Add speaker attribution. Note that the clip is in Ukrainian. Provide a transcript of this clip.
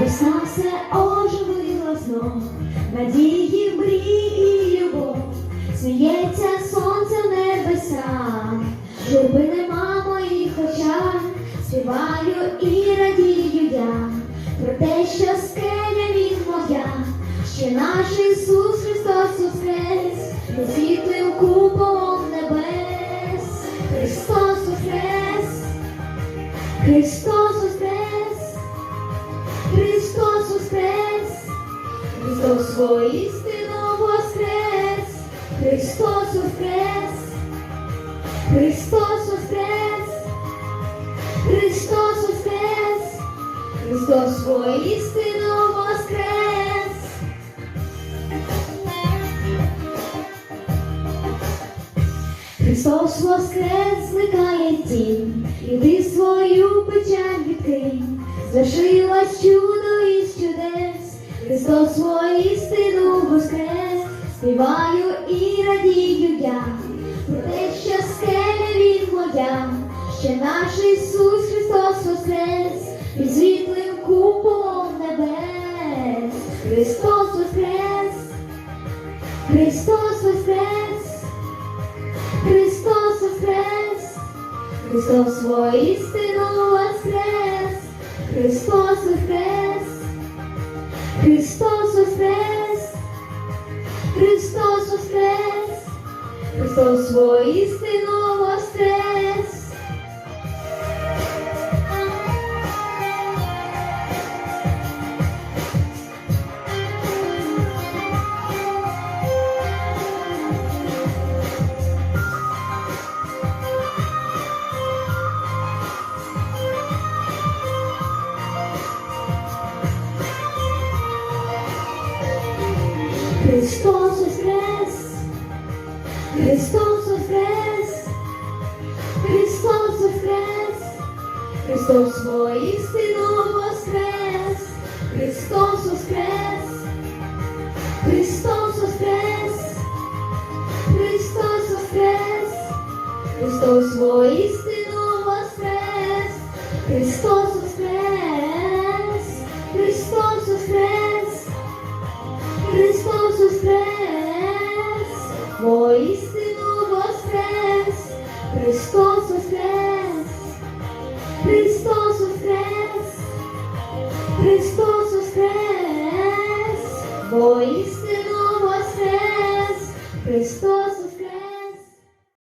Speaker 1: Весна все оживила знов, надії, мрії, і любов, сміється сонце в небесах, журби нема моїх очах, співаю і радію я. Про те, що скеля він моя, що наш Ісус Христос воскрес, світлим куполом небес, Христос воскрес, Христос Христос воістину воскрес, Христос воскрес, Христос воскрес, Христос воскрес, Христос воістину воскрес. Христос воскрес, зникає тінь, іди свою печаль відкинь, звершилось чудо Христос воістину воскрес, співаю і радію я, про те, що скеля він моя, що наш Ісус Христос воскрес, під світлим куполом небес, Христос воскрес, Христос воскрес. Христос воскрес, Христос воістину воскрес, Христос Христос воскрес, Христос воскрес, Христос воістину воскрес. Христос воскрес, Христос воскрес, Христос воскрес, Христос воістину воскрес, Христос воскрес, Христос воскрес, Христос воскрес, Христос воістину воскрес, Христос воскрес, Христос воскрес, Христос воскрес, воістину воскрес, Христос